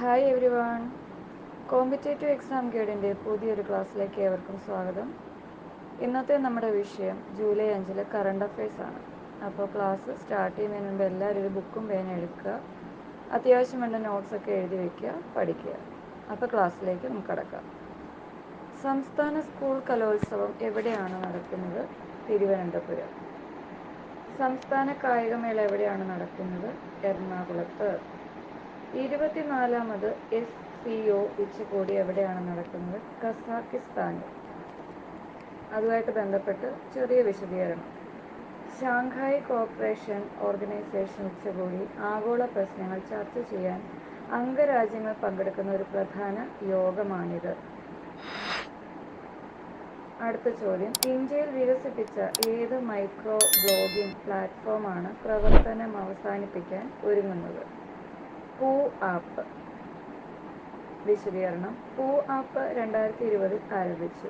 Hi everyone competitive exam ഗൈഡിന്റെ പുതിയൊരു ക്ലാസ്സിലേക്ക് ഏവർക്കും സ്വാഗതം. ഇന്നത്തെ നമ്മുടെ വിഷയം ജൂലൈ അഞ്ചിലെ കറണ്ട് അഫയേഴ്സ് ആണ്. അപ്പോൾ ക്ലാസ് സ്റ്റാർട്ട് ചെയ്യുന്നതിന് മുമ്പ് എല്ലാവരും ഒരു ബുക്കും പേന എടുക്കുക. അത്യാവശ്യം വേണ്ട നോട്ട്സൊക്കെ എഴുതി വയ്ക്കുക പഠിക്കുക. അപ്പോൾ ക്ലാസ്സിലേക്ക് നമുക്ക് കടക്കാം. സംസ്ഥാന സ്കൂൾ കലോത്സവം എവിടെയാണ് നടക്കുന്നത്? തിരുവനന്തപുരം. സംസ്ഥാന കായികമേള എവിടെയാണ് നടക്കുന്നത്? എറണാകുളത്ത്. ഇരുപത്തിനാലാമത് എസ് സി ഒ ഉച്ചകോടി എവിടെയാണ് നടക്കുന്നത്? കസാക്കിസ്ഥാനിൽ അതുമായിട്ട് ബന്ധപ്പെട്ട് ചെറിയ വിശദീകരണം. ഷാങ്ഹായ് കോപ്പറേഷൻ ഓർഗനൈസേഷൻ ഉച്ചകോടി ആഗോള പ്രശ്നങ്ങൾ ചർച്ച ചെയ്യാൻ അംഗരാജ്യങ്ങൾ പങ്കെടുക്കുന്ന ഒരു പ്രധാന യോഗമാണിത്. അടുത്ത ചോദ്യം. ഇന്ത്യയിൽ വികസിപ്പിച്ച ഏത് മൈക്രോ ബ്ലോഗിംഗ് പ്ലാറ്റ്ഫോമാണ് പ്രവർത്തനം അവസാനിപ്പിക്കാൻ ഒരുങ്ങുന്നത്? പൂ ആപ്പ്. വിശദീകരണം. പൂ ആപ്പ് രണ്ടായിരത്തി ഇരുപതിൽ ആരംഭിച്ചു.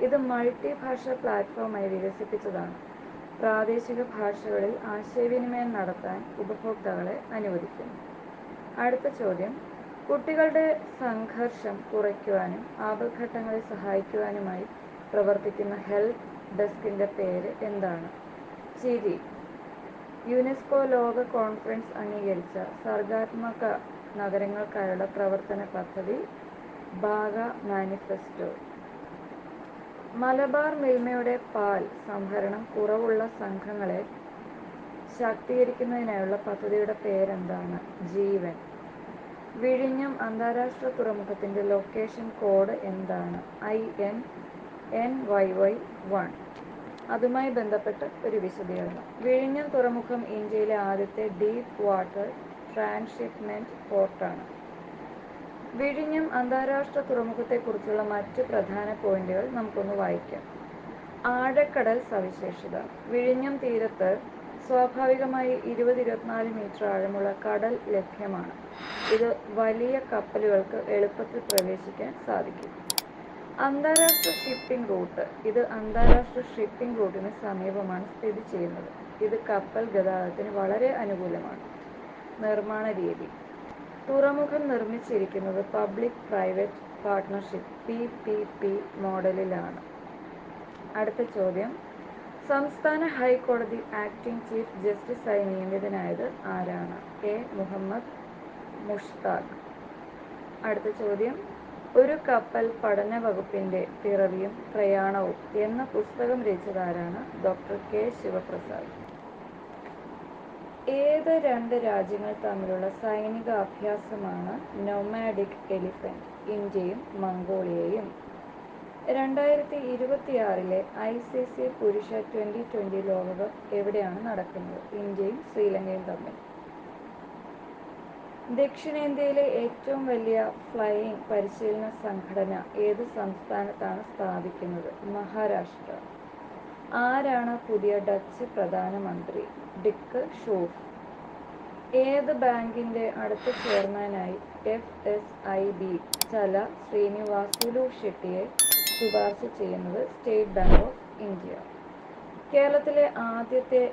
ഇത് മൾട്ടി ഭാഷ പ്ലാറ്റ്ഫോമായി വികസിപ്പിച്ചതാണ്. പ്രാദേശിക ഭാഷകളിൽ ആശയവിനിമയം നടത്താൻ ഉപഭോക്താക്കളെ അനുവദിക്കുന്നു. അടുത്ത ചോദ്യം. കുട്ടികളുടെ സംഘർഷം കുറയ്ക്കുവാനും ആപത്ഘട്ടങ്ങളിൽ സഹായിക്കുവാനുമായി പ്രവർത്തിക്കുന്ന ഹെൽപ്പ് ഡെസ്കിന്റെ പേര് എന്താണ്? ചിരി. യുനെസ്കോ ലോക കോൺഫറൻസ് അംഗീകരിച്ച സർഗാത്മക നഗരങ്ങൾക്കായുള്ള പ്രവർത്തന പദ്ധതി ഭാഗ മാനിഫെസ്റ്റോ. മലബാർ മിൽമയുടെ പാൽ സംഭരണം കുറവുള്ള സംഘങ്ങളെ ശാക്തീകരിക്കുന്നതിനായുള്ള പദ്ധതിയുടെ പേരെന്താണ്? ജീവൻ. വിഴിഞ്ഞം അന്താരാഷ്ട്ര തുറമുഖത്തിന്റെ ലൊക്കേഷൻ കോഡ് എന്താണ്? I N N Y Y one അതുമായി ബന്ധപ്പെട്ട് ഒരു വിശദീകരണം. വിഴിഞ്ഞം തുറമുഖം ഇന്ത്യയിലെ ആദ്യത്തെ ഡീപ്പ് വാട്ടർ ട്രാൻസ്ഷിപ്മെന്റ് പോർട്ടാണ്. വിഴിഞ്ഞം അന്താരാഷ്ട്ര തുറമുഖത്തെക്കുറിച്ചുള്ള മറ്റ് പ്രധാന പോയിന്റുകൾ നമുക്കൊന്ന് വായിക്കാം. ആഴക്കടൽ സവിശേഷത. വിഴിഞ്ഞം തീരത്ത് സ്വാഭാവികമായി ഇരുപത് ഇരുപത്തിനാല് മീറ്റർ ആഴമുള്ള കടൽ ലഭ്യമാണ്. ഇത് വലിയ കപ്പലുകൾക്ക് എളുപ്പത്തിൽ പ്രവേശിക്കാൻ സാധിക്കും. അന്താരാഷ്ട്ര ഷിപ്പിംഗ് റൂട്ട് ഇത് അന്താരാഷ്ട്ര ഷിപ്പിംഗ് റൂട്ടിന് സമീപമാണ് സ്ഥിതി ചെയ്യുന്നത്. ഇത് കപ്പൽ ഗതാഗതത്തിന് വളരെ അനുകൂലമാണ്. നിർമ്മാണ രീതി. തുറമുഖം നിർമ്മിച്ചിരിക്കുന്നത് public private partnership P P P മോഡലിലാണ്. അടുത്ത ചോദ്യം. സംസ്ഥാന ഹൈക്കോടതി ആക്ടിംഗ് ചീഫ് ജസ്റ്റിസായി നിയമിതനായത് ആരാണ്? എ. മുഹമ്മദ് മുഷ്താഖ്. അടുത്ത ചോദ്യം. ഒരു കപ്പൽ പഠന വകുപ്പിന്റെ പിറവിയും പ്രയാണവും എന്ന പുസ്തകം രചിച്ചതാരാണ് ഡോക്ടർ കെ ശിവപ്രസാദ്. ഏത് രണ്ട് രാജ്യങ്ങൾ തമ്മിലുള്ള സൈനിക അഭ്യാസമാണ് നൊമാഡിക് എലിഫന്റ് ഇന്ത്യയും മംഗോളിയയും. രണ്ടായിരത്തി ഇരുപത്തിയാറിലെ ഐ സി സി പുരുഷ ട്വന്റി ട്വന്റി ലോകകപ്പ് എവിടെയാണ് നടക്കുന്നത്? ഇന്ത്യയും ശ്രീലങ്കയും തമ്മിൽ. ദക്ഷിണേന്ത്യയിലെ ഏറ്റവും വലിയ ഫ്ലൈയിംഗ് പരിശീലന സംഘടന ഏത് സംസ്ഥാനത്താണ് സ്ഥാപിക്കുന്നത്? മഹാരാഷ്ട്ര. ആരാണ് പുതിയ ഡച്ച് പ്രധാനമന്ത്രി? ഡിക്ക് ഷൂഫ്. ഏത് ബാങ്കിന്റെ അടുത്ത ചെയർമാനായി എഫ് എസ് ഐ ബി ചല ശ്രീനിവാസുലു ഷെട്ടിയെ ശുപാർശ ചെയ്യുന്നത് സ്റ്റേറ്റ് ബാങ്ക് ഓഫ് ഇന്ത്യ. കേരളത്തിലെ ആദ്യത്തെ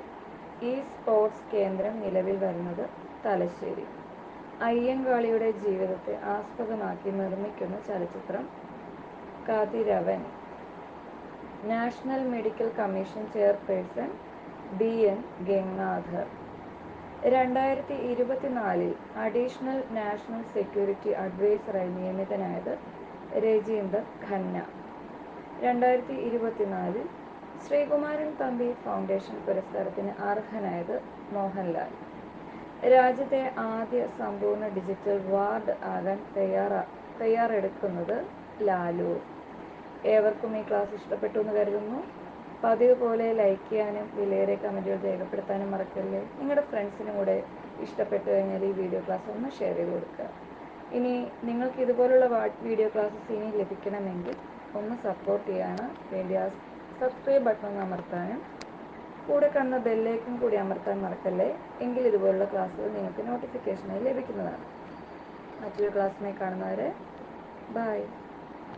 ഇ സ്പോർട്സ് കേന്ദ്രം നിലവിൽ വരുന്നത് തലശ്ശേരി. അയ്യങ്കാളിയുടെ ജീവിതത്തെ ആസ്പദമാക്കി നിർമ്മിക്കുന്ന ചലച്ചിത്രം Kathiravan. National medical commission chairperson B N Gangadhar. രണ്ടായിരത്തി ഇരുപത്തിനാലിൽ അഡീഷണൽ നാഷണൽ സെക്യൂരിറ്റി അഡ്വൈസറായി നിയമിതനായത് രജീന്ദർ ഖന്ന. രണ്ടായിരത്തി ഇരുപത്തിനാലിൽ ശ്രീകുമാരൻ തമ്പി ഫൗണ്ടേഷൻ പുരസ്കാരത്തിന് അർഹനായത് മോഹൻലാൽ. രാജ്യത്തെ ആദ്യ സമ്പൂർണ ഡിജിറ്റൽ വാർഡ് ആകാൻ തയ്യാറാ തയ്യാറെടുക്കുന്നത് ലാലു. ഏവർക്കും ഈ ക്ലാസ് ഇഷ്ടപ്പെട്ടു എന്ന് കരുതുന്നു. പതിവ് പോലെ ലൈക്ക് ചെയ്യാനും വിലയേറെ കമന്റുകൾ രേഖപ്പെടുത്താനും മറക്കല്ലേ നിങ്ങളുടെ ഫ്രണ്ട്സിനും കൂടെ ഇഷ്ടപ്പെട്ടു കഴിഞ്ഞാൽ ഈ വീഡിയോ ക്ലാസ് ഒന്ന് ഷെയർ ചെയ്ത് കൊടുക്കുക. ഇനി നിങ്ങൾക്ക് ഇതുപോലുള്ള വീഡിയോ ക്ലാസ്സസ് ഇനി ലഭിക്കണമെങ്കിൽ ഒന്ന് സപ്പോർട്ട് ചെയ്യാൻ വേണ്ടി ആ സബ്സ്ക്രൈബ് ബട്ടൺ ഒന്ന് അമർത്താനും കൂടെ കാണുന്ന ബെല്ലേക്കും കൂടി അമർത്താൻ മറക്കല്ലേ? എങ്കിൽ ഇതുപോലുള്ള ക്ലാസ്സുകൾ നിങ്ങൾക്ക് നോട്ടിഫിക്കേഷനായി ലഭിക്കുന്നതാണ്. മറ്റൊരു ക്ലാസ്സിനെ കാണുന്നവരെ ബൈ